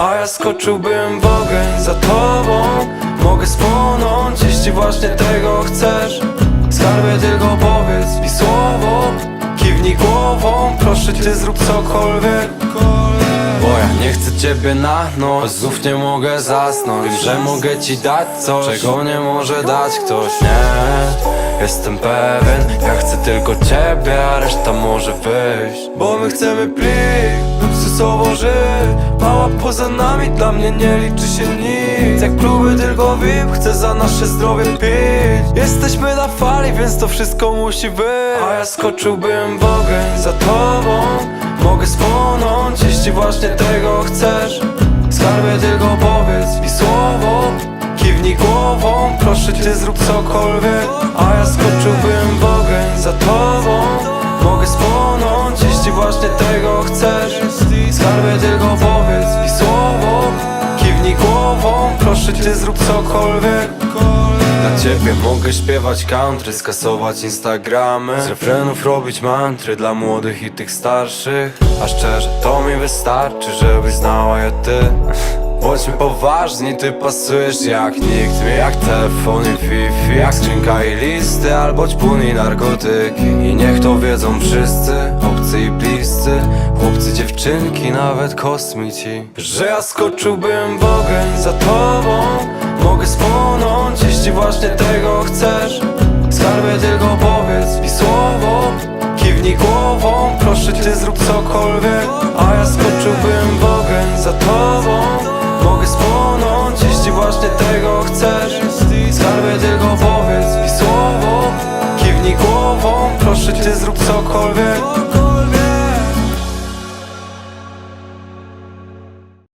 A ja skoczyłbym w ogień za tobą. Mogę spłonąć, jeśli właśnie tego chcesz. Skarbie tylko powiedz mi słowo. Kiwnij głową, proszę cię zrób cokolwiek. Bo ja nie chcę ciebie na noc. Znów nie mogę zasnąć Wiem, że mogę ci dać coś Czego nie może dać ktoś. Nie, jestem pewien. Ja chcę tylko ciebie, a reszta może wyjść. Bo my chcemy plik Luksusowo żyć Mała poza nami Dla mnie nie liczy się nic. Jak kluby tylko VIP Chcę za nasze zdrowie pić. Jesteśmy na fali, więc to wszystko musi być. A ja skoczyłbym w ogień za tobą. Mogę spłonąć, jeśli właśnie tego chcesz. Skarbie tylko powiedz mi słowo. Kiwnij głową, proszę cię zrób cokolwiek. A ja skoczyłbym w ogień za tobą właśnie tego chcesz? Skarbie tylko powiedz mi słowo Kiwnij głową, proszę cię zrób cokolwiek. Dla ciebie mogę śpiewać country, skasować instagramy. Z refrenów robić mantry dla młodych i tych starszych. A szczerze to mi wystarczy, żebyś znała je ty Bądźmy poważni, ty pasujesz jak nikt. Mi Jak telefon i wifi, jak skrzynka i listy Albo ćpun i narkotyki. I niech to wiedzą wszyscy, obcy i bliscy Chłopcy, dziewczynki, nawet kosmici. Że ja skoczyłbym w ogień za tobą Mogę spłonąć, jeśli właśnie tego chcesz. Skarbie tylko powiedz mi słowo Kiwnij głową, proszę cię zrób cokolwiek. A ja skoczyłbym w ogień za tobą właśnie tego chcesz? Skarbie tylko powiedz mi słowo Kiwnij głową, proszę cię zrób cokolwiek